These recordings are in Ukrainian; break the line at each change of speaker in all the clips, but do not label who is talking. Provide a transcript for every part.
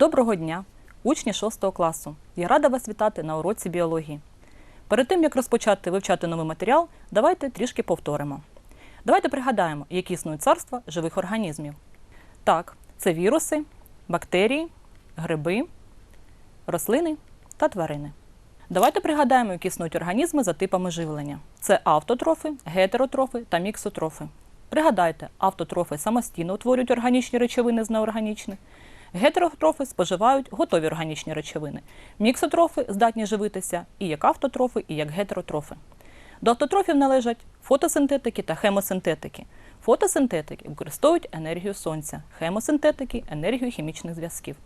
Доброго дня, учні 6 класу. Я рада вас вітати на уроці біології. Перед тим як розпочати вивчати новий матеріал, давайте трішки повторимо. Давайте пригадаємо, які існують царства живих організмів. Так, це віруси, бактерії, гриби, рослини та тварини. Давайте пригадаємо, які існують організми за типами живлення. Це автотрофи, гетеротрофи та міксотрофи. Пригадайте, автотрофи самостійно утворюють органічні речовини з неорганічних. Гетеротрофи споживають готові органічні речовини. Міксотрофи здатні живитися і як автотрофи, і як гетеротрофи. До автотрофів належать фотосинтетики та хемосинтетики. Фотосинтетики використовують енергію сонця, хемосинтетики енергію хімічних зв'язків.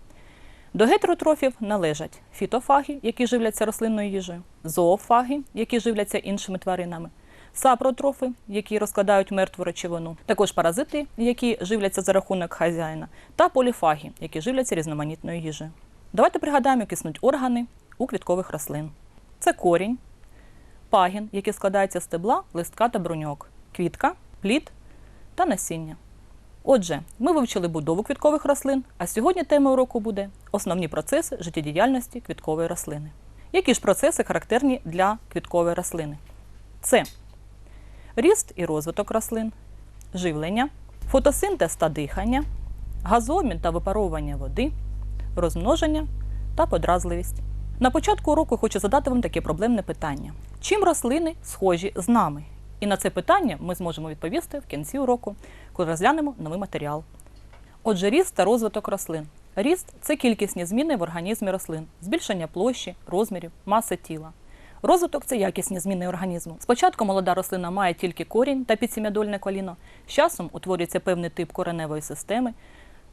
До гетеротрофів належать фітофаги, які живляться рослинною їжею, зоофаги, які живляться іншими тваринами, сапротрофи, які розкладають мертву речовину, також паразити, які живляться за рахунок хазяїна, та поліфаги, які живляться різноманітною їжею. Давайте пригадаємо, які існують органи у квіткових рослин. Це корінь, пагін, який складається з стебла, листка та бруньок, квітка, плід та насіння. Отже, ми вивчили будову квіткових рослин, а сьогодні темою уроку буде основні процеси життєдіяльності квіткової рослини. Які ж процеси характерні для квіткової рослини? Це ріст і розвиток рослин, живлення, фотосинтез та дихання, газообмін та випаровування води, розмноження та подразливість. На початку уроку хочу задати вам таке проблемне питання: чим рослини схожі з нами? І на це питання ми зможемо відповісти в кінці уроку, коли розглянемо новий матеріал. Отже, ріст та розвиток рослин. Ріст це кількісні зміни в організмі рослин, збільшення площі, розмірів, маси тіла. Розвиток це якісні зміни організму. Спочатку молода рослина має тільки корінь та підсім'ядольне коліно. З часом утворюється певний тип кореневої системи,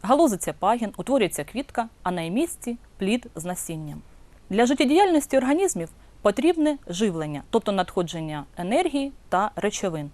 галузиться пагін, утворюється квітка, а на її місці плід з насінням. Для життєдіяльності організмів потрібне живлення, тобто надходження енергії та речовин.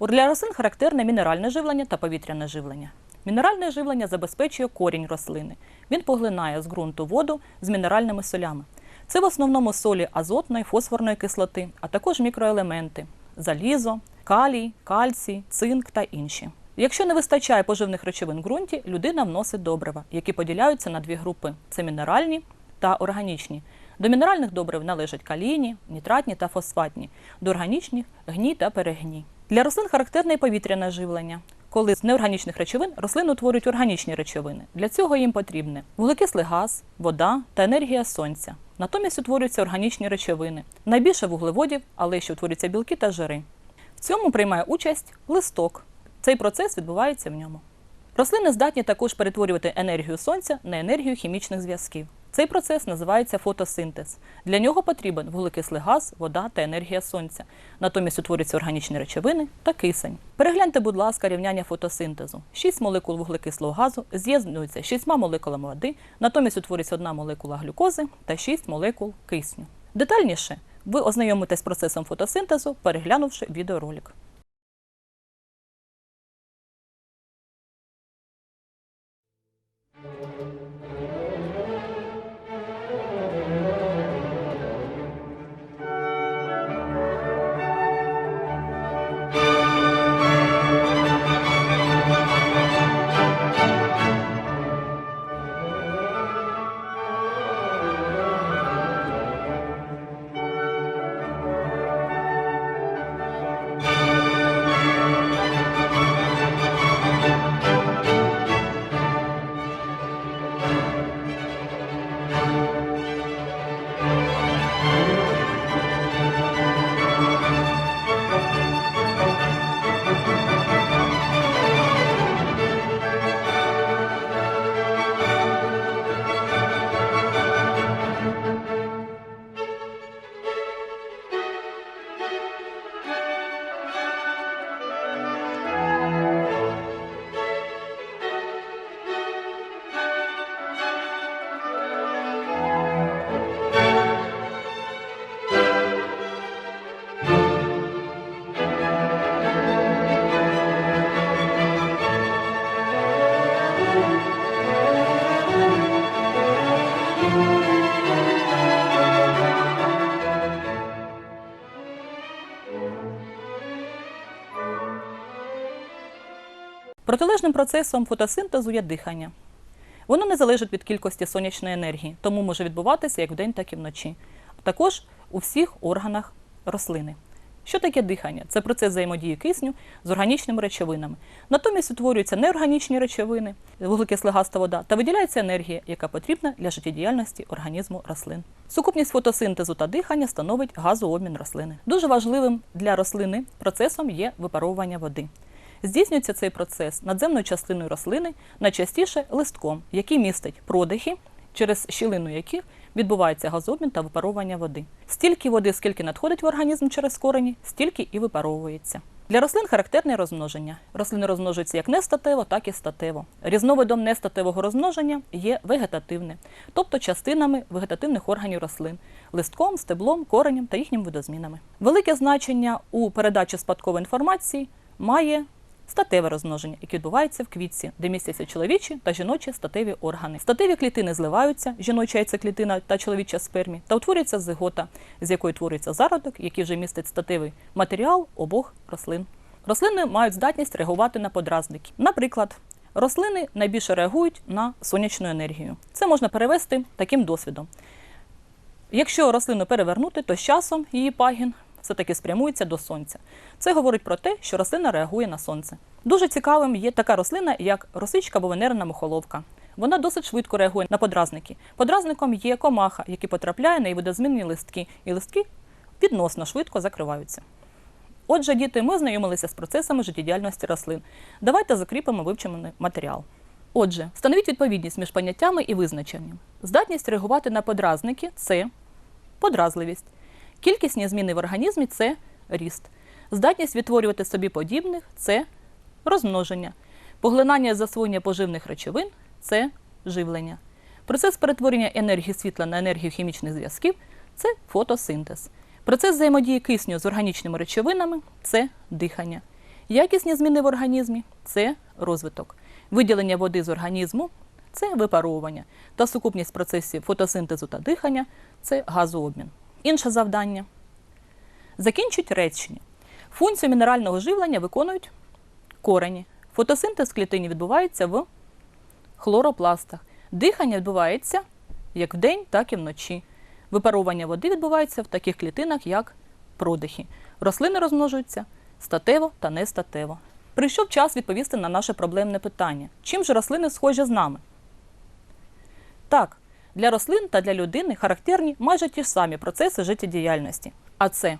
Для рослин характерне мінеральне живлення та повітряне живлення. Мінеральне живлення забезпечує корінь рослини. Він поглинає з ґрунту воду з мінеральними солями. Це в основному солі азотної, фосфорної кислоти, а також мікроелементи залізо, калій, кальцій, цинк та інші. Якщо не вистачає поживних речовин в ґрунті, людина вносить добрива, які поділяються на дві групи: це мінеральні та органічні. До мінеральних добрив належать калійні, нітратні та фосфатні, до органічних гній та перегній. Для рослин характерне повітряне живлення. Коли з неорганічних речовин рослини утворюють органічні речовини. Для цього їм потрібне вуглекислий газ, вода та енергія сонця. Натомість утворюються органічні речовини. Найбільше вуглеводів, але ще утворюються білки та жири. В цьому приймає участь листок. Цей процес відбувається в ньому. Рослини здатні також перетворювати енергію сонця на енергію хімічних зв'язків. Цей процес називається фотосинтез. Для нього потрібен вуглекислий газ, вода та енергія сонця. Натомість утворюються органічні речовини та кисень. Перегляньте, будь ласка, рівняння фотосинтезу. 6 молекул вуглекислого газу з'єднуються з 6 молекулами води, натомість утворюється одна молекула глюкози та 6 молекул кисню. Детальніше ви ознайомитесь з процесом фотосинтезу, переглянувши відеоролик. Протилежним процесом фотосинтезу є дихання. Воно не залежить від кількості сонячної енергії, тому може відбуватися як вдень, так і вночі. Також у всіх органах рослини. Що таке дихання? Це процес взаємодії кисню з органічними речовинами. Натомість утворюються неорганічні речовини, вуглекислогаста вода та виділяється енергія, яка потрібна для життєдіяльності організму рослин. Сукупність фотосинтезу та дихання становить газообмін рослини. Дуже важливим для рослини процесом є випаровування води. Здійснюється цей процес надземною частиною рослини, найчастіше листком, який містить продихи, через щілину яких відбувається газообмін та випаровування води. Стільки води, скільки надходить в організм через корені, стільки і випаровується. Для рослин характерне розмноження. Рослини розмножуються як нестатево, так і статево. Різновидом нестатевого розмноження є вегетативне, тобто частинами вегетативних органів рослин листком, стеблом, коренем та їхніми видозмінами. Велике значення у передачі спадкової інформації має статеве розмноження, яке відбувається в квітці, де містяться чоловічі та жіночі статеві органи. Статеві клітини зливаються, жіноча яйцеклітина та чоловіча спермі, та утворюється зигота, з якої творюється зародок, який вже містить статевий матеріал обох рослин. Рослини мають здатність реагувати на подразники. Наприклад, рослини найбільше реагують на сонячну енергію. Це можна перевести таким досвідом. Якщо рослину перевернути, то з часом її пагін все-таки спрямується до сонця. Це говорить про те, що рослина реагує на сонце. Дуже цікавим є така рослина, як росичка або венерна мухоловка. Вона досить швидко реагує на подразники. Подразником є комаха, який потрапляє на її видозмінні листки, і листки відносно швидко закриваються. Отже, діти, ми ознайомилися з процесами життєдіяльності рослин. Давайте закріпимо вивчений матеріал. Отже, встановіть відповідність між поняттями і визначенням. Здатність реагувати на подразники це подразливість. Кількісні зміни в організмі це ріст. Здатність відтворювати собі подібних це розмноження. Поглинання і засвоєння поживних речовин це живлення. Процес перетворення енергії світла на енергію хімічних зв'язків це фотосинтез. Процес взаємодії кисню з органічними речовинами це дихання. Якісні зміни в організмі це розвиток. Виділення води з організму це випаровування. Та сукупність процесів фотосинтезу та дихання це газообмін. Інше завдання. Закінчують речення. Функцію мінерального живлення виконують корені. Фотосинтез клітині відбувається в хлоропластах. Дихання відбувається як вдень, так і вночі. Випаровування води відбувається в таких клітинах, як продихи. Рослини розмножуються статево та нестатево. Прийшов час відповісти на наше проблемне питання: чим же рослини схожі з нами? Так, для рослин та для людини характерні майже ті ж самі процеси життєдіяльності. А це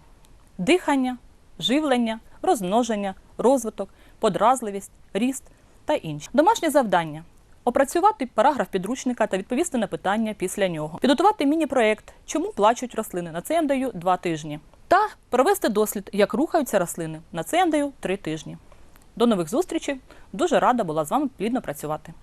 дихання, живлення, розмноження, розвиток, подразливість, ріст та інші. Домашнє завдання. Опрацювати параграф підручника та відповісти на питання після нього. Підготувати міні-проєкт Чому плачуть рослини? На це я даю два тижні. Та провести дослід, як рухаються рослини. На це я даю три тижні. До нових зустрічей. Дуже рада була з вами плідно працювати.